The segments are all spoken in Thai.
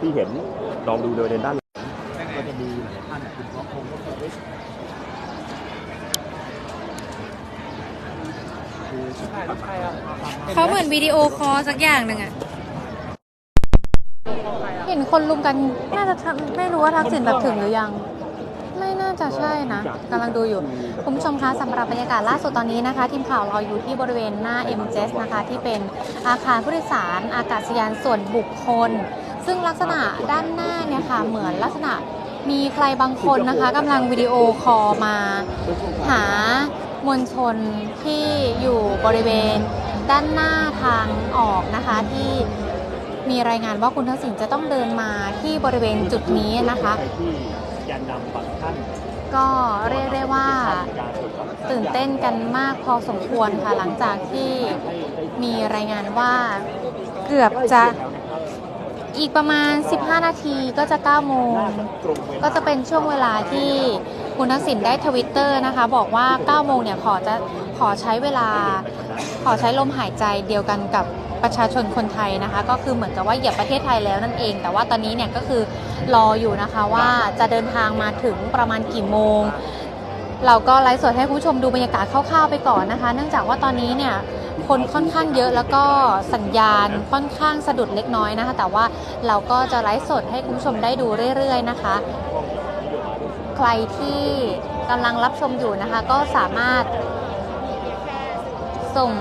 ที่เห็นลองดูโดยเด่นด้านหลังก็จะมีหลายท่านคุณพ่อคงก็เคยคือเขาเหมือนวิดีโอคอลสักอย่างหนึ่งอะเห็นคนลุมกันน่าจะไม่รู้ว่าทักษิณแบบถึงหรือยัง ไม่น่าจะใช่นะกำลังดูอยู่คุณผู้ชมคะสำหรับบรรยากาศล่าสุดตอนนี้นะคะ ทีมข่าวเราอยู่ที่บริเวณหน้า MJS นะคะ ที่เป็นอาคารผู้โดยสารอากาศยานส่วนบุคคล ซึ่งลักษณะด้านหน้าเนี่ยค่ะเหมือนลักษณะมีใครบางคนนะคะกำลังวิดีโอคอลมา หามวลชนที่อยู่บริเวณด้านหน้าทางออกนะคะที่มีรายงานว่าคุณทักษิณจะต้องเดินมาที่บริเวณจุดนี้นะคะที่แกนนำฝั่งท่านก็เรียกได้ว่าตื่นเต้นกันมากพอสมควรค่ะหลังจากที่มีรายงานว่าเกือบจะ อีกประมาณ 15 นาทีก็จะ 9 โมง ก็จะเป็นช่วงเวลาที่คุณทักษิณได้ทวิตเตอร์นะคะ บอกว่า 9 โมงเนี่ยขอจะขอใช้เวลา ขอใช้ลมหายใจเดียวกันกับประชาชนคนไทยนะคะ ก็คือเหมือนกับว่าเหยียบประเทศไทยแล้วนั่นเอง แต่ว่าตอนนี้เนี่ยก็คือรออยู่นะคะว่าจะเดินทางมาถึงประมาณกี่โมง เราก็ไลฟ์สดให้คุณผู้ชมดูบรรยากาศคร่าวๆไปก่อนนะคะ เนื่องจากว่าตอนนี้เนี่ย คนค่อนข้างเยอะแล้วก็สัญญาณค่อนข้างสะดุดเล็กน้อยนะคะ แต่ว่าเราก็จะไลฟ์สดให้คุณผู้ชมได้ดูเรื่อย ๆ นะคะ ใครที่กำลังรับชมอยู่นะคะ ก็สามารถส่ง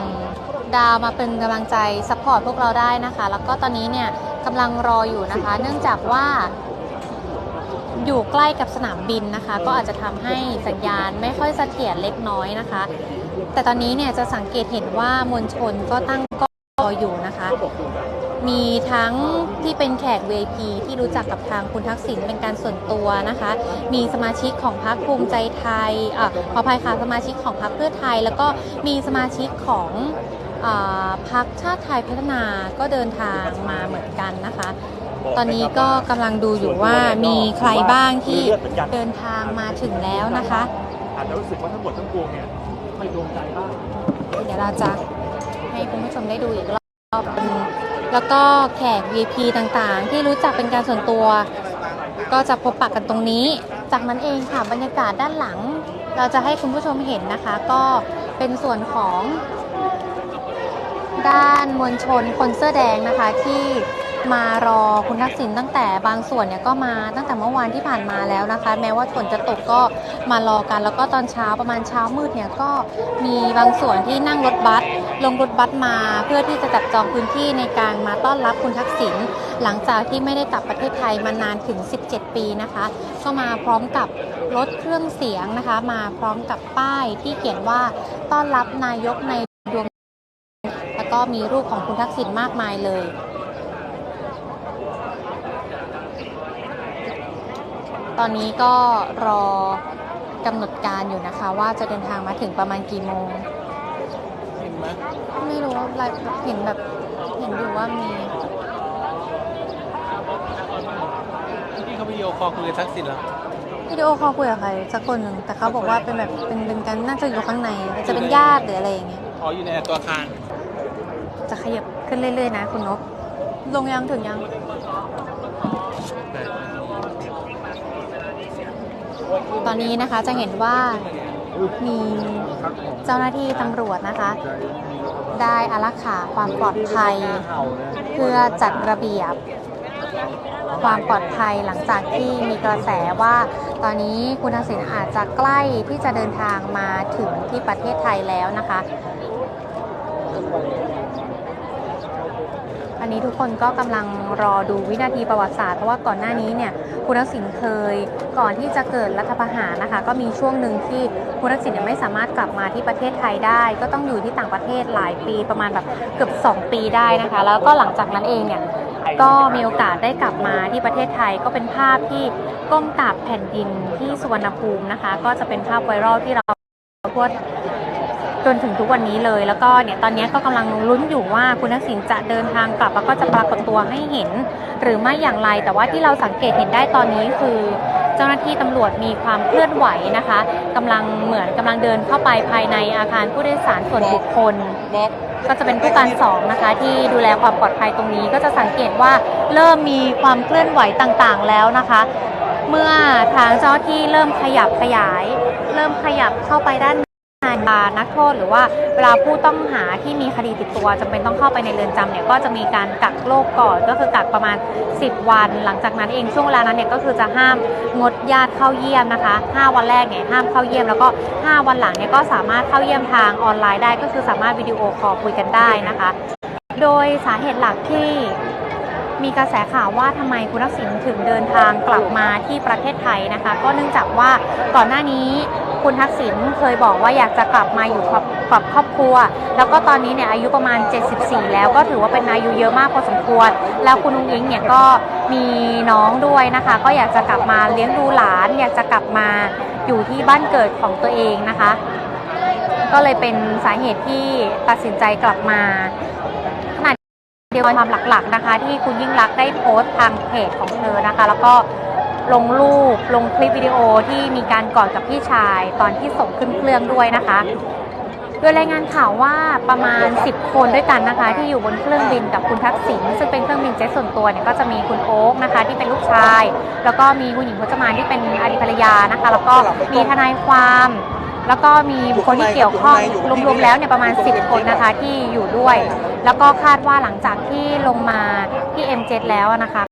ดาวมาเป็นกำลังใจซัพพอร์ตพวกเราได้นะคะ แล้วก็ตอนนี้เนี่ยกำลังรออยู่นะคะ เนื่องจากว่าอยู่ใกล้กับสนามบินนะคะ ก็อาจจะทำให้สัญญาณไม่ค่อยเสถียรเล็กน้อยนะคะ แต่ตอนนี้เนี่ยจะสังเกตเห็นว่ามวลชนก็ตั้งก็รออยู่นะคะ มีทั้งที่เป็นแขก VIP ที่รู้จักกับทางคุณทักษิณเป็นการส่วนตัวนะคะ มีสมาชิกของพรรคภูมิใจไทยอขออภัยค่ะสมาชิกของพรรคเพื่อไทย แล้วก็มีสมาชิกของอพรรคชาติไทยพัฒนาก็เดินทางมาเหมือนกันนะคะ ตอนนี้ก็กำลังดูอยู่ว่ามีใครบ้างที่เดินทางมาถึงแล้วนะคะอาจจะรู้สึกว่าทั้งหมดทั้งปวงเนี่ย ไม่ดวงใจบ้างเดี๋ยวเราจะให้คุณผู้ชมได้ดูอีกรอบหนึ่งแล้วก็แขก VIP ต่างๆ ที่รู้จักเป็นการส่วนตัว ก็จะพบปะกันตรงนี้ จากนั้นเองค่ะบรรยากาศด้านหลัง เราจะให้คุณผู้ชมเห็นนะคะ ก็เป็นส่วนของ ด้านมวลชนคนเสื้อแดงนะคะที่ มารอคุณทักษิณตั้งแต่บางส่วนเนี่ยก็มาตั้งแต่เมื่อวานที่ผ่านมาแล้วนะคะ แม้ว่าฝนจะตกก็มารอกันแล้วก็ตอนเช้าประมาณเช้ามืดเนี่ยก็มีบางส่วนที่นั่งรถบัสลงรถบัสมาเพื่อที่จะจับจองพื้นที่ในการมาต้อนรับคุณทักษิณหลังจากที่ไม่ได้กลับประเทศไทยมานานถึง 17 ปีนะคะ ก็มาพร้อมกับรถเครื่องเสียงนะคะ มาพร้อมกับป้ายที่เขียนว่าต้อนรับนายกในดวง แล้วก็มีรูปของคุณทักษิณมากมายเลย ตอนนี้ก็รอกำหนดการอยู่นะคะ ว่าจะเดินทางมาถึงประมาณกี่โมง เห็นไหมไม่รู้ว่าไลฟ์เห็นแบบเห็นอยู่ว่ามี ที่เขาวิดีโอคอลคุยกับทักษิณเหรอวิดีโอคอลคุยกับใครสักคนหนึ่งแต่เขาบอกว่าเป็นแบบเป็นเป็นการน่าจะอยู่ข้างในจะเป็นญาติหรืออะไรอย่างเงี้ยอ๋ออยู่ในตัวอาคารจะขยับขึ้นเรื่อยๆนะคุณนกลงยังถึงยัง ตอนนี้นะคะจะเห็นว่ามีเจ้าหน้าที่ตำรวจนะคะ ได้อารักขาความปลอดภัย เพื่อจัดระเบียบ ความปลอดภัยหลังจากที่มีกระแสว่า ตอนนี้คุณทักษิณอาจจะใกล้ที่จะเดินทางมาถึงที่ประเทศไทยแล้วนะคะ อันนี้ทุกคนก็กำลังรอดูวินาทีประวัติศาสตร์เพราะว่าก่อนหน้านี้เนี่ยคุณทักษิณเคยก่อนที่จะเกิดรัฐประหารนะคะ ก็มีช่วงหนึ่งที่คุณทักษิณเนี่ยไม่สามารถกลับมาที่ประเทศไทยได้ ก็ต้องอยู่ที่ต่างประเทศหลายปีประมาณแบบเกือบ 2 ปีได้นะคะ แล้วก็หลังจากนั้นเองเนี่ยก็มีโอกาสได้กลับมาที่ประเทศไทยก็เป็นภาพที่ก้มกราบแผ่นดินที่สุวรรณภูมินะคะ ก็จะเป็นภาพไวรัลที่เราพูด จนถึงทุกวันนี้เลย แล้วก็เนี่ยตอนนี้ก็กำลังลุ้นอยู่ว่าคุณทักษิณจะเดินทางกลับแล้วก็จะปรากฏตัวให้เห็น หรือไม่อย่างไร แต่ว่าที่เราสังเกตเห็นได้ตอนนี้คือ เจ้าหน้าที่ตำรวจมีความเคลื่อนไหวนะคะกำลังเหมือนกำลังเดินเข้าไปภายในอาคารผู้โดยสารส่วนบุคคลก็จะเป็นผู้การสองนะคะ ที่ดูแลความปลอดภัยตรงนี้ก็จะสังเกตว่าเริ่มมีความเคลื่อนไหวต่างๆแล้วนะคะ เมื่อทางเจ้าที่เริ่มขยับขยาย เริ่มขยับเข้าไปด้าน นบานักโทษหรือว่าเวลาผู้ต้องหาที่มีคดีติดตัวจำเป็นต้องเข้าไปในเรือนจำเนี่ยก็จะมีการกักโรคก่อนก็คือกักประมาณ 10 วัน หลังจากนั้นเองช่วงเวลานั้นเนี่ยก็คือจะห้ามงดญาติเข้าเยี่ยมนะคะ 5 วันแรกเนี่ยห้ามเข้าเยี่ยมแล้วก็ 5 วันหลังเนี่ยก็สามารถเข้าเยี่ยมทางออนไลน์ได้ก็คือสามารถวิดีโอคอลคุยกันได้นะคะ โดยสาเหตุหลักที่มีกระแสข่าวว่าทำไมคุณทักษิณถึงเดินทางกลับมาที่ประเทศไทยนะคะ ก็เนื่องจากว่าก่อนหน้านี้ คุณทักษิณเคยบอกว่าอยากจะกลับมาอยู่กับครอบครัว แล้วก็ตอนนี้เนี่ยอายุประมาณ 74 แล้วก็ถือว่าเป็นอายุเยอะมากพอสมควร แล้วคุณนุ้งอิงเนี่ยก็มีน้องด้วยนะคะ ก็อยากจะกลับมาเลี้ยงดูหลาน อยากจะกลับมาอยู่ที่บ้านเกิดของตัวเองนะคะ ก็เลยเป็นสาเหตุที่ตัดสินใจกลับมาขณะเดียวความหลักๆนะคะ ที่คุณยิ่งรักได้โพสต์ทางเพจของเธอนะคะ แล้วก็ ลงรูปลงคลิปวิดีโอที่มีการกอดกับพี่ชายตอนที่ส่งขึ้นเครื่องด้วยนะคะ โดยรายงานข่าวว่าประมาณ 10 คนด้วยกันนะคะ ที่อยู่บนเครื่องบินกับคุณทักษิณซึ่งเป็นเครื่องบินเจ็ตส่วนตัวเนี่ยก็จะมีคุณโอ๊กนะคะ ที่เป็นลูกชาย แล้วก็มีคุณหญิงพจมานที่เป็นอดีตภรรยานะคะ แล้วก็มีทนายความแล้วก็มีบุคคลที่เกี่ยวข้องรวมๆแล้วเนี่ยประมาณ 10 คนนะคะที่อยู่ด้วย แล้วก็คาดว่าหลังจากที่ลงมาที่ M7 แล้วนะคะ